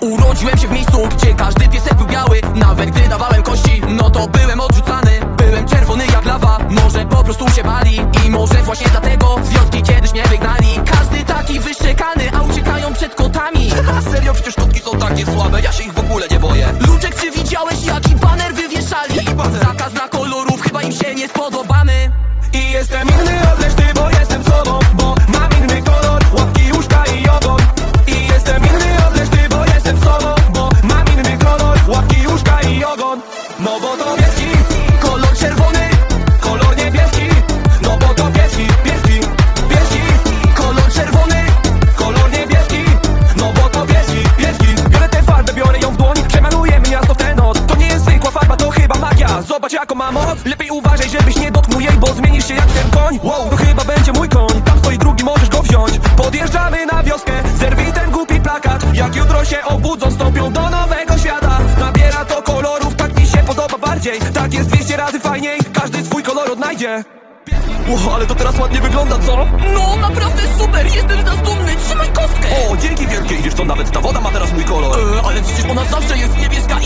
Urodziłem się w miejscu, gdzie każdy piesek był biały Nawet gdy dawałem kości, no to byłem odrzucany. Byłem czerwony jak lawa, może po prostu się bali. I może właśnie dlatego związki kiedyś mnie wygnali. Każdy taki wyszczekany, a uciekają przed kotami. Serio, przecież kotki są takie słabe, ja się ich w ogóle nie boję. Luczek, czy widziałeś jaki baner wywieszali? Zakaz na kolorów, chyba im się nie spodobamy I jestem inny Zobacz jaką ma moc Lepiej uważaj, żebyś nie dotknął jej Bo zmienisz się jak ten koń. Wow, to chyba będzie mój koń. Tam stoi drugi, możesz go wziąć. Podjeżdżamy na wioskę Zerwij ten głupi plakat. Jak jutro się obudzą, stąpią do nowego świata. Nabiera to kolorów, tak mi się podoba bardziej. Tak jest 200 razy fajniej Każdy swój kolor odnajdzie. Ło, ale to teraz ładnie wygląda, co? No naprawdę super, jestem z nas dumny, trzymaj kostkę. O, dzięki wielkie, wiesz co, nawet ta woda ma teraz mój kolor. E, Ale przecież ona zawsze jest niebieska,